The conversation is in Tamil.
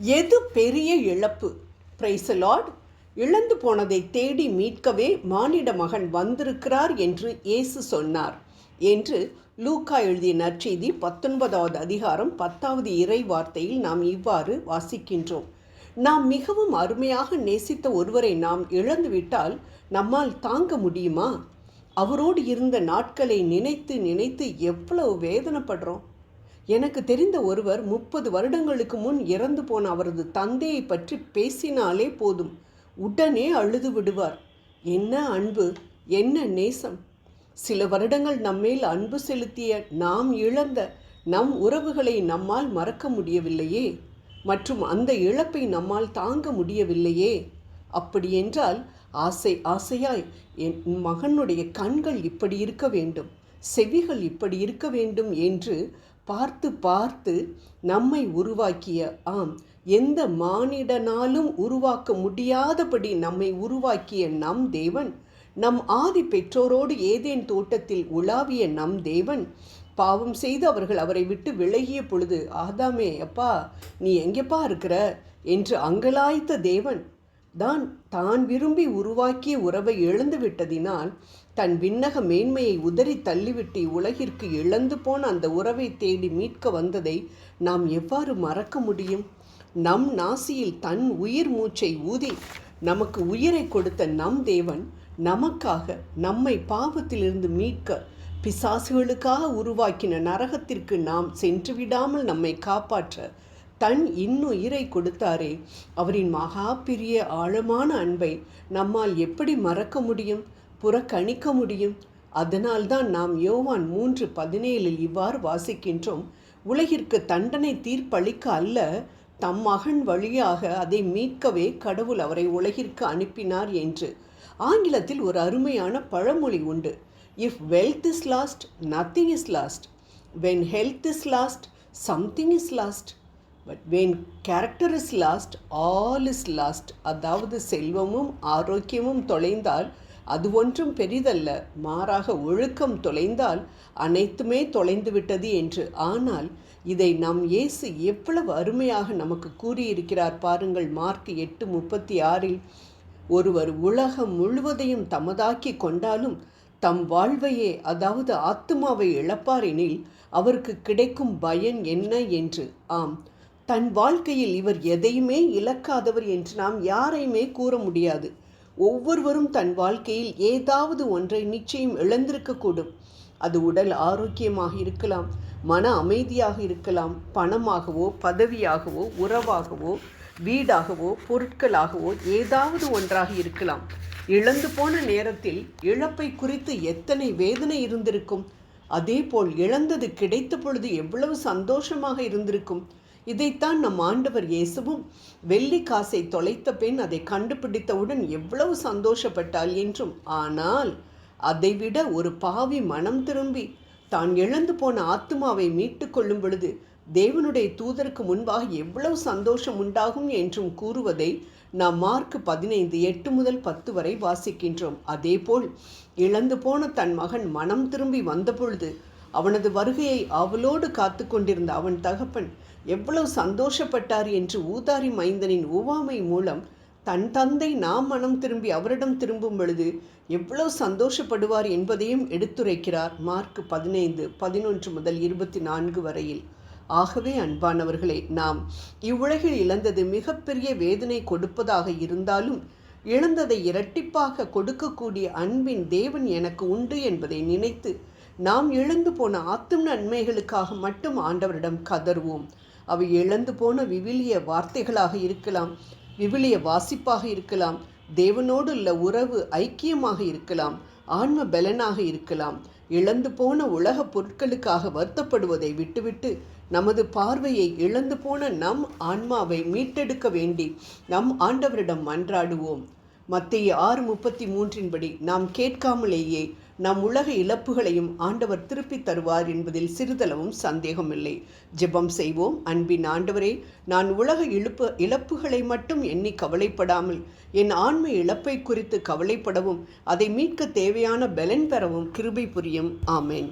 எது பெரிய இழப்பு? பிரைசலாட் இழந்து போனதை தேடி மீட்கவே மானிட மகன் வந்திருக்கிறார் என்று இயேசு சொன்னார். என்று லூக்கா எழுதிய நற்செய்தி பத்தொன்பதாவது அதிகாரம் பத்தாவது இறை வார்த்தையில் நாம் இவ்வாறு வாசிக்கின்றோம். நாம் மிகவும் அருமையாக நேசித்த ஒருவரை நாம் இழந்துவிட்டால் நம்மால் தாங்க முடியுமா? அவரோடு இருந்த நாட்களை நினைத்து நினைத்து எவ்வளவு வேதனைப்படுறோம். எனக்கு தெரிந்த ஒருவர் முப்பது வருடங்களுக்கு முன் இறந்து போன அவரது தந்தையை பற்றி பேசினாலே போதும். உடனே அழுது விடுவார். என்ன அன்பு என்ன நேசம். சில வருடங்கள் நம்மேல் அன்பு செலுத்திய நாம் இழந்த நம் உறவுகளை நம்மால் மறக்க முடியவில்லையே. மற்றும் அந்த இழப்பை நம்மால் தாங்க முடியவில்லையே. அப்படியென்றால் ஆசை ஆசையாய் என் மகனுடைய கண்கள் இப்படி இருக்க வேண்டும். செவிகள் இப்படி இருக்க வேண்டும் என்று பார்த்து பார்த்து நம்மை உருவாக்கிய ஆம் எந்த மானிடனாலும் உருவாக்க முடியாதபடி நம்மை உருவாக்கிய நம் தேவன் நம் ஆதி பெற்றோரோடு ஏதேன் தோட்டத்தில் உலாவிய நம் தேவன் பாவம் செய்து அவர்கள் அவரை விட்டு விலகிய பொழுது ஆதாமே அப்பா நீ எங்கேப்பா இருக்கிற? என்று அங்கலாய்த்த தேவன். தான் தான் விரும்பி உருவாக்கிய உறவை எழுந்து விட்டதினால் தன் விண்ணக மேன்மையை உதறி தள்ளிவிட்டு உலகிற்கு இழந்து போன அந்த உறவை தேடி மீட்க வந்ததை நாம் எவ்வாறு மறக்க முடியும்? நம் நாசியில் தன் உயிர் மூச்சை ஊதி நமக்கு உயிரை கொடுத்த நம் தேவன் நமக்காக நம்மை பாவத்திலிருந்து மீட்க பிசாசுகளுக்காக உருவாக்கின நரகத்திற்கு நாம் சென்று விடாமல் நம்மை காப்பாற்ற தன் இன்னுயிரை கொடுத்தாரே. அவரின் மகா பெரிய ஆழமான அன்பை நம்மால் எப்படி மறக்க முடியும்? புறக்கணிக்க முடியும். அதனால்தான் நாம் யோவான் மூன்று பதினேழில் இவ்வாறு வாசிக்கின்றோம். உலகிற்கு தண்டனை தீர்ப்பளிக்க அல்ல தம் மகன் வழியாக அதை மீட்கவே கடவுள் அவரை உலகிற்கு அனுப்பினார் என்று. ஆங்கிலத்தில் ஒரு அருமையான பழமொழி உண்டு. If wealth is lost nothing is lost when health is lost something is lost but when character is lost all is lost அதாவது செல்வமும் ஆரோக்கியமும் தொலைந்தால் அது ஒன்றும் பெரிதல்ல. மாறாக ஒழுக்கம் தொலைந்தால் அனைத்துமே தொலைந்துவிட்டது என்று. ஆனால் இதை நம் இயேசு எவ்வளவு அருமையாக நமக்கு கூறியிருக்கிறார் பாருங்கள். மார்க் எட்டு முப்பத்தி ஆறில் ஒருவர் உலகம் முழுவதையும் தமதாக்கி கொண்டாலும் தம் வாழ்வையே அதாவது ஆத்துமாவை இழப்பாரெனில் அவருக்கு கிடைக்கும் பயன் என்ன என்று. ஆம். தன் வாழ்க்கையில் இவர் எதையுமே இழக்காதவர் என்று நாம் யாரையுமே கூற முடியாது. ஒவ்வொருவரும் தன் வாழ்க்கையில் ஏதாவது ஒன்றை நிச்சயம் இழந்திருக்கக்கூடும். அது உடல் ஆரோக்கியமாக இருக்கலாம் மன அமைதியாக இருக்கலாம் பணமாகவோ பதவியாகவோ உறவாகவோ வீடாகவோ பொருட்களாகவோ ஏதாவது ஒன்றாக இருக்கலாம். இழந்து போன நேரத்தில் இழப்பை குறித்து எத்தனை வேதனை இருந்திருக்கும்? அதேபோல் இழந்தது கிடைத்த பொழுது எவ்வளவு சந்தோஷமாக இருந்திருக்கும்? இதைத்தான் நம் ஆண்டவர் இயேசுவும் வெள்ளி காசை தொலைத்த பெண் அதை கண்டுபிடித்தவுடன் எவ்வளவு சந்தோஷப்பட்டாள் என்றும். ஆனால் அதைவிட ஒரு பாவி மனம் திரும்பி தான் இழந்து போன ஆத்மாவை மீட்டு கொள்ளும் பொழுது தேவனுடைய தூதருக்கு முன்பாக எவ்வளவு சந்தோஷம் உண்டாகும் என்றும் கூறுவதை நாம் மார்க் பதினைந்து எட்டு முதல் பத்து வரை வாசிக்கின்றோம். அதேபோல் இழந்து போன தன் மகன் மனம் திரும்பி வந்தபொழுது அவனது வருகையை அவளோடு காத்து கொண்டிருந்த அவன் தகப்பன் எவ்வளவு சந்தோஷப்பட்டார் என்று ஊதாரி மைந்தனின் உவாமை மூலம் தன் தந்தை நாம் மனம் திரும்பி அவரிடம் திரும்பும் பொழுது எவ்வளவு சந்தோஷப்படுவார் என்பதையும் எடுத்துரைக்கிறார் மார்க் பதினைந்து பதினொன்று முதல் இருபத்தி நான்கு வரையில். ஆகவே அன்பானவர்களே நாம் இவ்வுலகில் இழந்தது மிகப்பெரிய வேதனை கொடுப்பதாக இருந்தாலும் இழந்ததை இரட்டிப்பாக கொடுக்கக்கூடிய அன்பின் தேவன் எனக்கு உண்டு என்பதை நினைத்து நாம் இழந்து போன ஆத்தும் நன்மைகளுக்காக மட்டும் ஆண்டவரிடம் கதறுவோம். அவை இழந்து போன விவிலிய வார்த்தைகளாக இருக்கலாம் விவிலிய வாசிப்பாக இருக்கலாம் தேவனோடு உள்ள உறவு ஐக்கியமாக இருக்கலாம் ஆன்ம பலனாக இருக்கலாம். இழந்து போன உலக பொருட்களுக்காக வருத்தப்படுவதை விட்டுவிட்டு நமது பார்வையை இழந்து போன நம் ஆன்மாவை மீட்டெடுக்க வேண்டி நம் ஆண்டவரிடம் மன்றாடுவோம். மத்திய ஆறு முப்பத்தி மூன்றின்படி நாம் கேட்காமலேயே நம் உலக இழப்புகளையும் ஆண்டவர் திருப்பித் தருவார் என்பதில் சிறிதளவும் சந்தேகமில்லை. ஜெபம் செய்வோம். அன்பின் ஆண்டவரே நான் உலக இழுப்பு இழப்புகளை மட்டும் எண்ணி கவலைப்படாமல் என் ஆண்மை இழப்பை குறித்து கவலைப்படவும் அதை மீட்க தேவையான பலன் பெறவும் கிருபை புரியும். ஆமேன்.